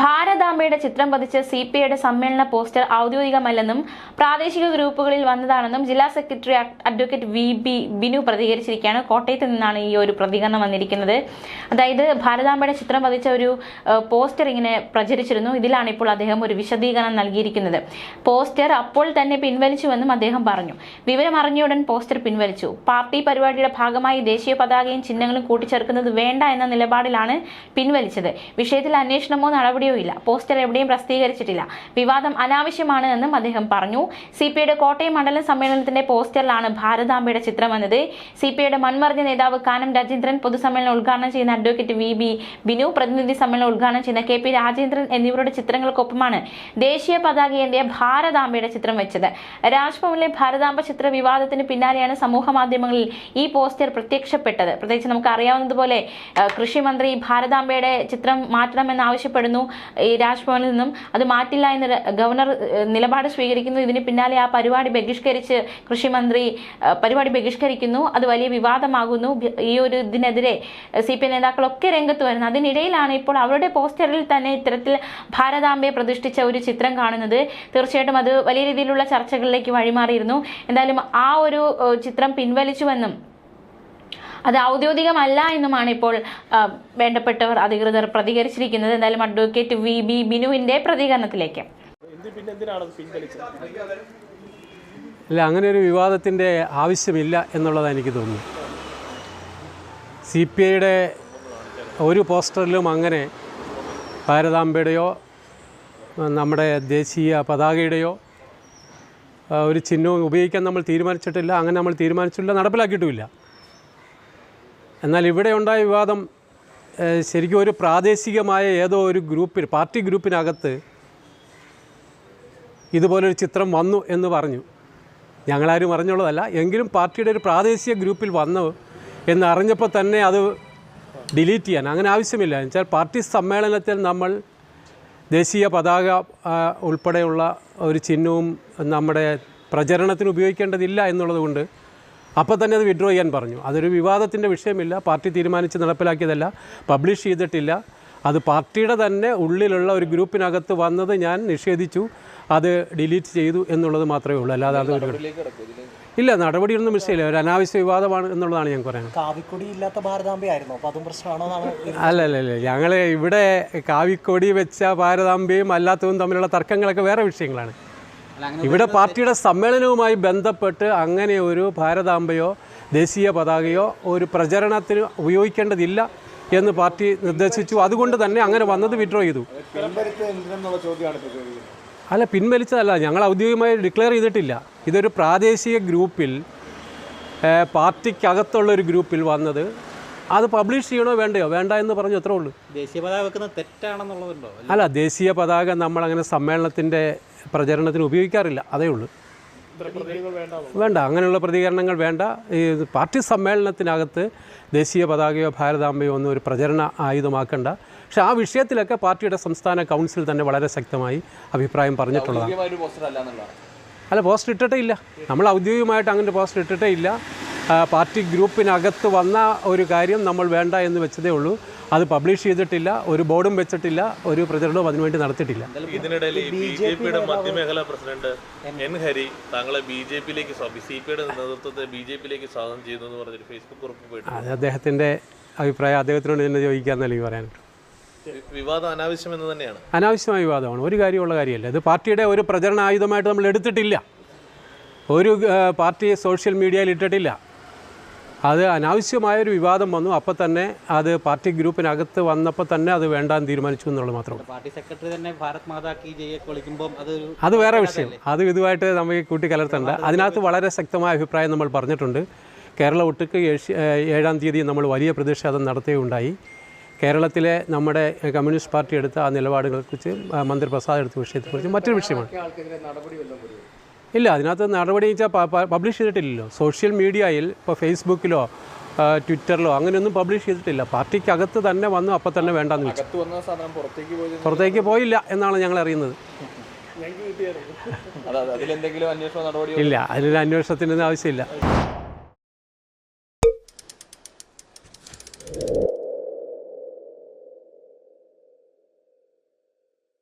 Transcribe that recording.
ഭാരതാംബയുടെ ചിത്രം പതിച്ച C P ഐയുടെ സമ്മേളന പോസ്റ്റർ ഔദ്യോഗികമല്ലെന്നും പ്രാദേശിക ഗ്രൂപ്പുകളിൽ വന്നതാണെന്നും ജില്ലാ secretary advocate V B Binu പ്രതികരിച്ചിരിക്കുകയാണ്. കോട്ടയത്ത് നിന്നാണ് ഈ ഒരു പ്രതികരണം വന്നിരിക്കുന്നത്. അതായത് ഭാരതാംബയുടെ ചിത്രം പതിച്ച ഒരു പോസ്റ്റർ ഇങ്ങനെ പ്രചരിച്ചിരുന്നു. ഇതിലാണ് ഇപ്പോൾ അദ്ദേഹം ഒരു വിശദീകരണം നൽകിയിരിക്കുന്നത്. പോസ്റ്റർ അപ്പോൾ തന്നെ പിൻവലിച്ചുവെന്നും അദ്ദേഹം പറഞ്ഞു. വിവരം അറിഞ്ഞയുടൻ പോസ്റ്റർ പിൻവലിച്ചു. പാർട്ടി പരിപാടിയുടെ ഭാഗമായി ദേശീയ പതാകയും ചിഹ്നങ്ങളും കൂട്ടിച്ചേർക്കുന്നത് വേണ്ട എന്ന നിലപാടിലാണ് പിൻവലിച്ചത്. വിഷയത്തിൽ അന്വേഷണമോ നടപടിയോ ഇല്ല. പോസ്റ്റർ എവിടെയും പ്രസിദ്ധീകരിച്ചിട്ടില്ല. വിവാദം അനാവശ്യമാണ് എന്നും അദ്ദേഹം പറഞ്ഞു. സി പി ഐയുടെ കോട്ടയം മണ്ഡലം സമ്മേളനത്തിന്റെ പോസ്റ്ററിലാണ് ഭാരതാംബയുടെ ചിത്രം വന്നത്. സി പി ഐയുടെ മൺമറിഞ്ഞ നേതാവ് കാനം രാജേന്ദ്രൻ പൊതുസമ്മേളനം ഉദ്ഘാടനം ചെയ്യുന്ന അഡ്വക്കേറ്റ് വി ബി ബിനു പ്രതിനിധി സമ്മേളനം ഉദ്ഘാടനം ചെയ്യുന്ന കെ പി രാജേന്ദ്രൻ എന്നിവരുടെ ചിത്രങ്ങൾക്കൊപ്പമാണ് ദേശീയ പതാകയേന്തിയ ഭാരതാംബയുടെ ചിത്രം വെച്ചത്. രാജ്ഭവനിലെ ഭാരതാംബ ചിത്ര വിവാദത്തിന് പിന്നാലെയാണ് സമൂഹ മാധ്യമങ്ങളിൽ ഈ പോസ്റ്റർ പ്രത്യക്ഷപ്പെട്ടത്. പ്രത്യേകിച്ച് നമുക്ക് അറിയാവുന്നതുപോലെ കൃഷിമന്ത്രി ഭാരതാംബയുടെ ചിത്രം മാറ്റണമെന്ന് ആവശ്യപ്പെടുന്നു. ഈ രാജ്ഭവനിൽ നിന്നും അത് മാറ്റില്ല എന്ന് ഗവർണർ നിലപാട് സ്വീകരിക്കുന്നു. ഇതിന് പിന്നാലെ ആ പരിപാടി ബഹിഷ്കരിച്ച് കൃഷിമന്ത്രി മന്ത്രി പരിപാടി ബഹിഷ്കരിക്കുന്നു. അത് വലിയ വിവാദമാകുന്നു. ഈ ഒരു ഇതിനെതിരെ സി പി നേതാക്കളൊക്കെ രംഗത്ത് വരുന്നു. അതിനിടയിലാണ് ഇപ്പോൾ അവരുടെ പോസ്റ്ററിൽ തന്നെ ഇത്തരത്തിൽ ഭാരതാംബയെ പ്രതിഷ്ഠിച്ച ഒരു ചിത്രം കാണുന്നത്. തീർച്ചയായിട്ടും അത് വലിയ രീതിയിലുള്ള ചർച്ചകളിലേക്ക് വഴിമാറിയിരുന്നു. എന്തായാലും ആ ഒരു ചിത്രം പിൻവലിച്ചുവെന്നും അത് ഔദ്യോഗികമല്ല എന്നുമാണ് ഇപ്പോൾ വേണ്ടപ്പെട്ടവർ അധികൃതർ പ്രതികരിച്ചിരിക്കുന്നത്. എന്തായാലും അഡ്വക്കേറ്റ് വി ബി ബിനുവിന്റെ പ്രതികരണത്തിലേക്ക്. അല്ല അങ്ങനെ ഒരു വിവാദത്തിന്റെ ആവശ്യമില്ല എന്നുള്ളതാണ് എനിക്ക് തോന്നുന്നു സി പി ഐയുടെ ഒരു പോസ്റ്ററിലും അങ്ങനെ ഭാരതാംബയുടെയോ നമ്മുടെ ദേശീയ പതാകയുടെയോ ഒരു ചിഹ്നവും ഉപയോഗിക്കാൻ നമ്മൾ തീരുമാനിച്ചിട്ടില്ല അങ്ങനെ നമ്മൾ തീരുമാനിച്ചിട്ടില്ല നടപ്പിലാക്കിയിട്ടുമില്ല. എന്നാൽ ഇവിടെ ഉണ്ടായ വിവാദം ശരിക്കും ഒരു പ്രാദേശികമായ ഏതോ ഒരു ഗ്രൂപ്പിൽ പാർട്ടി ഗ്രൂപ്പിനകത്ത് ഇതുപോലൊരു ചിത്രം വന്നു എന്ന് പറഞ്ഞു. ഞങ്ങളാരും അറിഞ്ഞുള്ളതല്ല. എങ്കിലും പാർട്ടിയുടെ ഒരു പ്രാദേശിക ഗ്രൂപ്പിൽ വന്നു എന്ന് അറിഞ്ഞപ്പോൾ തന്നെ അത് ഡിലീറ്റ് ചെയ്യാൻ അങ്ങനെ ആവശ്യമില്ല. എന്നുവെച്ചാൽ പാർട്ടി സമ്മേളനത്തിൽ നമ്മൾ ദേശീയ പതാക ഉൾപ്പെടെയുള്ള ഒരു ചിഹ്നവും നമ്മുടെ പ്രചരണത്തിന് ഉപയോഗിക്കേണ്ടതില്ല എന്നുള്ളത് കൊണ്ട് അപ്പോൾ തന്നെ അത് വിഡ്രോ ചെയ്യാൻ പറഞ്ഞു. അതൊരു വിവാദത്തിന്റെ വിഷയമില്ല. പാർട്ടി തീരുമാനിച്ച് നടപ്പിലാക്കിയതല്ല. പബ്ലിഷ് ചെയ്തിട്ടില്ല. അത് പാർട്ടിയുടെ തന്നെ ഉള്ളിലുള്ള ഒരു ഗ്രൂപ്പിനകത്ത് വന്നത് ഞാൻ നിഷേധിച്ചു. അത് ഡിലീറ്റ് ചെയ്തു എന്നുള്ളത് മാത്രമേ ഉള്ളൂ. അല്ലാതെ അത് ഒരു ഇല്ല നടപടിയൊന്നും വിഷയമില്ല ഒരു അനാവശ്യ വിവാദമാണ് എന്നുള്ളതാണ് ഞാൻ പറയുന്നത്. കാവിക്കൊടി ഇല്ലാത്ത ഭാരതാംബയായിരുന്നു അപ്പോൾ അതും പ്രശ്നമാണോ എന്നാണ് അല്ല അല്ല അല്ല. ഞങ്ങൾ ഇവിടെ കാവിക്കൊടി വെച്ച ഭാരതാംബയും അല്ലാത്തതും തമ്മിലുള്ള തർക്കങ്ങളൊക്കെ വേറെ വിഷയങ്ങളാണ്. ഇവിടെ പാർട്ടിയുടെ സമ്മേളനവുമായി ബന്ധപ്പെട്ട് അങ്ങനെ ഒരു ഭാരതാംബയോ ദേശീയ പതാകയോ ഒരു പ്രചരണത്തിന് ഉപയോഗിക്കേണ്ടതില്ല എന്ന് പാർട്ടി നിർദ്ദേശിച്ചു. അതുകൊണ്ട് തന്നെ അങ്ങനെ വന്നത് വിഡ്രോ ചെയ്തു. അല്ല പിൻവലിച്ചതല്ല. ഞങ്ങൾ ഔദ്യോഗികമായി ഡിക്ലെയർ ചെയ്തിട്ടില്ല. ഇതൊരു പ്രാദേശിക ഗ്രൂപ്പിൽ പാർട്ടിക്കകത്തുള്ള ഒരു ഗ്രൂപ്പിൽ വന്നത്. അത് പബ്ലിഷ് ചെയ്യണോ വേണ്ടയോ? വേണ്ട എന്ന് പറഞ്ഞു അത്രേ ഉള്ളൂ. ദേശീയ പതാക വെക്കുന്നത് തെറ്റാണെന്നുള്ളതുണ്ടോ? അല്ല ദേശീയ പതാക നമ്മൾ അങ്ങനെ സമ്മേളനത്തിന്റെ പ്രചരണത്തിന് ഉപയോഗിക്കാറില്ല. അതേ ഉള്ളൂ. വേണ്ട. അങ്ങനെയുള്ള പ്രതികരണങ്ങൾ വേണ്ട. ഈ പാർട്ടി സമ്മേളനത്തിനകത്ത് ദേശീയ പതാകയോ ഭാരതാംബയോ ഒന്നും ഒരു പ്രചരണ ആയുധമാക്കണ്ട. പക്ഷേ ആ വിഷയത്തിലൊക്കെ പാർട്ടിയുടെ സംസ്ഥാന കൗൺസിൽ തന്നെ വളരെ ശക്തമായി അഭിപ്രായം പറഞ്ഞിട്ടുള്ളതാണ്. അല്ല പോസ്റ്റർ ഇട്ടിട്ടേ ഇല്ല. നമ്മൾ ഔദ്യോഗികമായിട്ട് അങ്ങനെ പോസ്റ്റർ ഇട്ടിട്ടേ ഇല്ല. പാർട്ടി ഗ്രൂപ്പിനകത്ത് വന്ന ഒരു കാര്യം നമ്മൾ വേണ്ട എന്ന് വെച്ചതേ ഉള്ളൂ. അത് പബ്ലിഷ് ചെയ്തിട്ടില്ല ഒരു ബോർഡും വെച്ചിട്ടില്ല ഒരു പ്രചരണവും അതിനുവേണ്ടി നടത്തിയിട്ടില്ല. ഇതിനിടയിൽ ബി ജെ പിയുടെ മധ്യമേഖലാ പ്രസിഡന്റ് എൻ ഹരി താങ്കളെ ബി ജെ പിയിലേക്ക് സി പി യുടെ നേതൃത്വത്തെ ബി ജെ പിയിലേക്ക് സ്വാഗതം ചെയ്യുന്നു എന്ന് പറഞ്ഞൊരു ഫേസ്ബുക്ക് കുറിപ്പ് പോയിട്ട് അത് അദ്ദേഹത്തിന്റെ അഭിപ്രായം അദ്ദേഹത്തിനോട് തന്നെ ചോദിക്കാമെന്നല്ല എനിക്ക് വിവാദം അനാവശ്യം എന്ന് തന്നെയാണ്. അനാവശ്യമായ വിവാദമാണ്. ഒരു കാര്യമുള്ള കാര്യമല്ല. ഇത് പാർട്ടിയുടെ ഒരു പ്രചരണ ആയുധമായിട്ട് നമ്മൾ എടുത്തിട്ടില്ല. ഒരു പാർട്ടി സോഷ്യൽ മീഡിയയിൽ ഇട്ടിട്ടില്ല. അത് അനാവശ്യമായൊരു വിവാദം വന്നു. അപ്പോൾ തന്നെ അത് പാർട്ടി ഗ്രൂപ്പിനകത്ത് വന്നപ്പോൾ തന്നെ അത് വേണ്ടാന്ന് തീരുമാനിച്ചു എന്നുള്ളത് മാത്രം പാർട്ടി സെക്രട്ടറി തന്നെ ഭാരത് മാതാ കി വിളിക്കുമ്പോൾ അതൊരു അത് വേറെ വിഷയം. അത് ഇതുമായിട്ട് നമുക്ക് കൂട്ടിക്കലർത്തേണ്ട അതിനകത്ത് വളരെ ശക്തമായ അഭിപ്രായം നമ്മൾ പറഞ്ഞിട്ടുണ്ട്. കേരള ഒട്ടുക്ക് ഏഴാം തീയതി നമ്മൾ വലിയ പ്രതിഷേധം നടത്തുകയുണ്ടായി കേരളത്തിലെ നമ്മുടെ കമ്മ്യൂണിസ്റ്റ് പാർട്ടി എടുത്ത ആ നിലപാടുകളെക്കുറിച്ച് മന്ത്രി പ്രസാദ് എടുത്ത വിഷയത്തെക്കുറിച്ച് മറ്റൊരു വിഷയമാണ്. ഇല്ല അതിനകത്ത് നടപടി വെച്ചാൽ പബ്ലിഷ് ചെയ്തിട്ടില്ലല്ലോ. സോഷ്യൽ മീഡിയയിൽ ഇപ്പോൾ ഫേസ്ബുക്കിലോ ട്വിറ്ററിലോ അങ്ങനെയൊന്നും പബ്ലിഷ് ചെയ്തിട്ടില്ല. പാർട്ടിക്കകത്ത് തന്നെ വന്നു അപ്പം തന്നെ വേണ്ടെന്ന് വെച്ചു പുറത്തേക്ക് പോയില്ല എന്നാണ് ഞങ്ങൾ അറിയുന്നത്. ഇല്ല അതിലൊരു അന്വേഷണത്തിനൊന്നും ആവശ്യമില്ല.